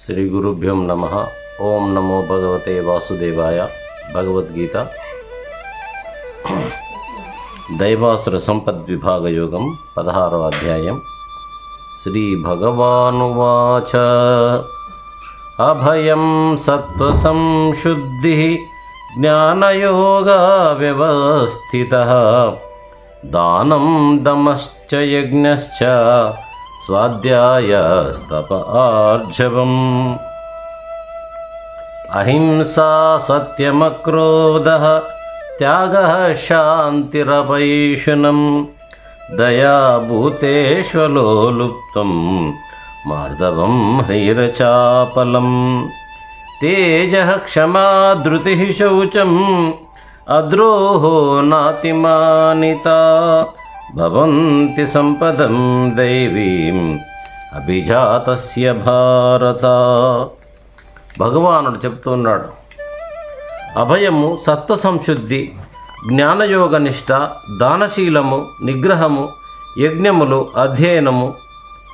శ్రీ గురుభ్యం నమ ఓం నమో భగవతే వాసుదేవాయ భగవద్గీత దైవాసుర సంపద్విభాగ యోగం పదహారవ అధ్యాయం దానం దమశ్చ యజ్ఞశ్చ స్వాధ్యాయస్తప ఆర్జవం. అహింసా సత్యమక్రోధ త్యాగ శాంతిరపైషునం దయాభూతేష్వలోలుప్తం మార్దవం హ్రీరచాపలం తేజ క్షమా ధృతి శౌచం అద్రోహో నాతిమానిత భవంతి సంపదం దైవీం అభిజాతస్య భారత. భగవానుడు చెప్తున్నాడు అభయము సత్వ సంశుద్ధి జ్ఞానయోగ నిష్ట దానశీలము నిగ్రహము యజ్ఞములు అధ్యయనము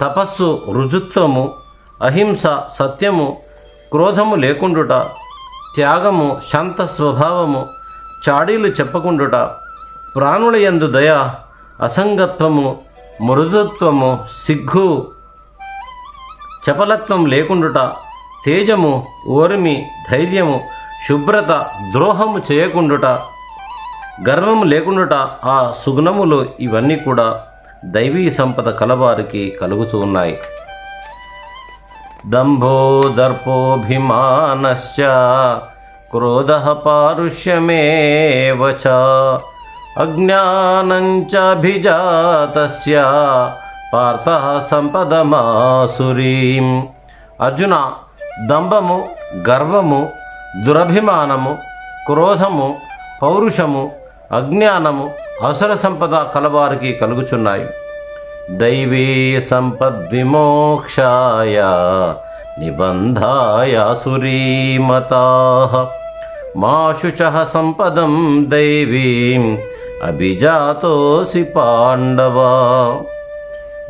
తపస్సు రుజుత్వము అహింస సత్యము క్రోధము లేకుండుట త్యాగము శాంత స్వభావము చాడీలు చెప్పకుండుట ప్రాణుల యందు దయ అసంగత్వము మృదుత్వము సిగ్గు చపలత్వం లేకుండుట తేజము ఓర్మి ధైర్యము శుభ్రత ద్రోహము చేయకుండుట గర్వము లేకుండుట ఆ సుగుణములు ఇవన్నీ కూడా దైవీ సంపద కలవారికి కలుగుతూ ఉన్నాయి. దంభో దర్పోభిమానశ్చ క్రోధ పారుష్యమేవ చ అజ్ఞానంచాభిజాతస్య పార్థ సంపదమాసురీం అర్జున దంభము గర్వము దురభిమానము క్రోధము పౌరుషము అజ్ఞానము అసుర సంపద కలవారికి కలుగుచున్నాయి। దైవీ సంపద్విమోక్షాయ నిబంధాయ సురీమతా। మాశుచ సంపదం దైవీం అభిజాతోసి పాండవ.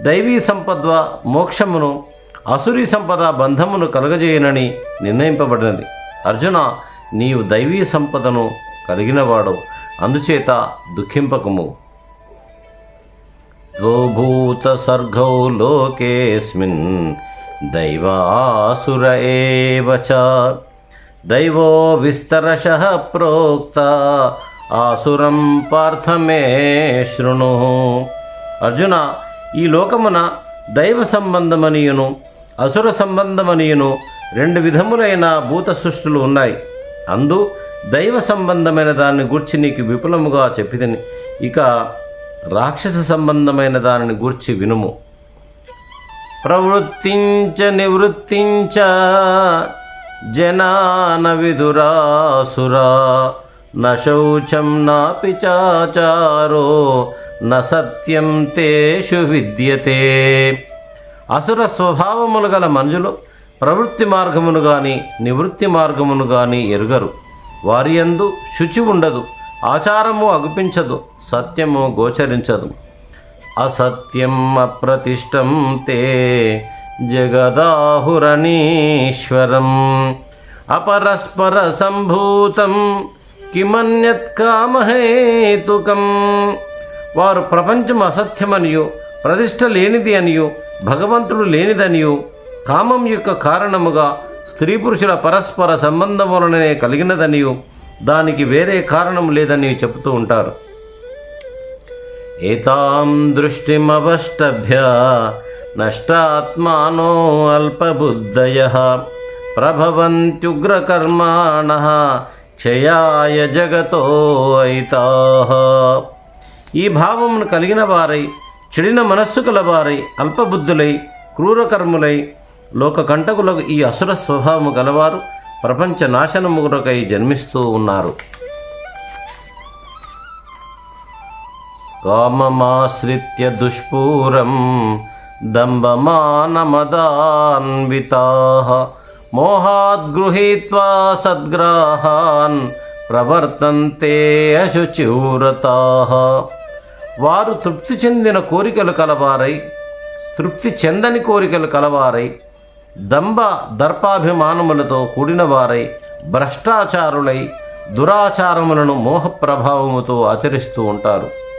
దైవీ సంపద మోక్షమును అసురీ సంపద బంధమును కలగజేయనని నిర్ణయింపబడినది. అర్జున నీవు దైవీ సంపదను కలిగినవాడు అందుచేత దుఃఖింపకము. ద్వౌభూత సర్గౌ లోకేస్మిన్ దైవాసుర ఏవ దైవో విస్తరశ ప్రోక్త ఆసురం పార్థమే శృణు. అర్జున ఈ లోకమున దైవ సంబంధమనియును అసుర సంబంధమనియును రెండు విధములైన భూత సృష్టులు ఉన్నాయి. అందు దైవ సంబంధమైన దానిని గూర్చి నీకు విపులముగా చెప్పిదని ఇక రాక్షస సంబంధమైన దానిని గూర్చి వినుము. ప్రవృత్తించ నివృత్తించ జనాన విదురాసురా న శౌచం నాపి చాచారో న సత్యం తేషు విద్యతే. అసుర స్వభావములు గల మనుషులు ప్రవృత్తి మార్గమును గాని నివృత్తి మార్గమును గాని ఎరుగరు. వారి యందు శుచి ఉండదు ఆచారము అగుపించదు సత్యము గోచరించదు. అసత్యం అప్రతిష్టం తే జగదాహురణీశ్వరం. అపరస్పర సంభూతం కిమన్యత్ కామహేతుకం. వారు ప్రపంచం అసత్యమనియు ప్రతిష్ట లేనిది అనియు భగవంతుడు లేనిదనియు కామం యొక్క కారణముగా స్త్రీ పురుషుల పరస్పర సంబంధం వలననే కలిగినదనియు దానికి వేరే కారణం లేదని చెబుతూ ఉంటారు. ఏతాం దృష్టిమవష్టభ్య నష్టాత్మానో అల్పబుద్ధయ ప్రభవంత్యుగ్రకర్మాణ క్షయాయ జగతో అయితా. ఈ భావమును కలిగిన వారై చెడిన మనస్సు కలవారై అల్పబుద్ధులై క్రూరకర్ములై లోక కంటకులకు ఈ అసుర స్వభావము గలవారు ప్రపంచ నాశనముగురకై జన్మిస్తూ ఉన్నారు. కామమాశ్రిత్య దుష్పూరం దంభమానమదాన్వితా మోహాద్ గృహీత్వా సద్గ్రాహాన్ ప్రవర్తంతే అశుచివ్రత వారు తృప్తి చెందిన కోరికలు కలవారై తృప్తి చెందని కోరికలు కలవారై దంభ దర్పాభిమానములతో కూడిన వారై భ్రష్టాచారులై దురాచారములను మోహ ప్రభావముతో ఆచరిస్తూ ఉంటారు.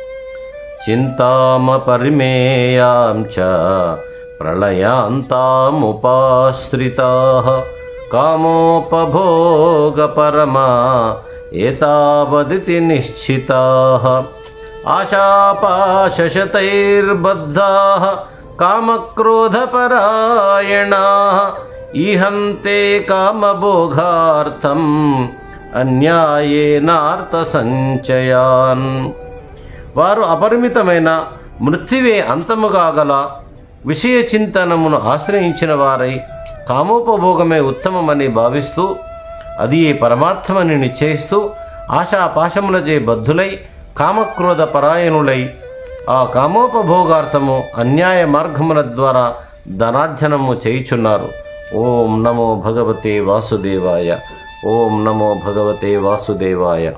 చింతామపరిమేయాం చ ప్రళయాంతాముపాశ్రితా కామోపభోగపరమా ఏతావదితి నిశ్చితా ఆశాపాశశతైర్బద్ధా కామక్రోధపరాయణా ఈహంతే కామభోగార్థం అన్యాయేనార్థ సంచయాన్ వారు అపరిమితమైన మృత్యువే అంతముగా గల విషయ చింతనమును ఆశ్రయించిన వారై కామోపభోగమే ఉత్తమమని భావిస్తూ అది పరమార్థమని నిశ్చయిస్తూ ఆశాపాశములచే బద్ధులై కామక్రోధ పరాయణులై ఆ కామోపభోగార్థము అన్యాయ మార్గముల ద్వారా ధనార్జనము చేయుచున్నారు. ఓం నమో భగవతే వాసుదేవాయ. ఓం నమో భగవతే వాసుదేవాయ.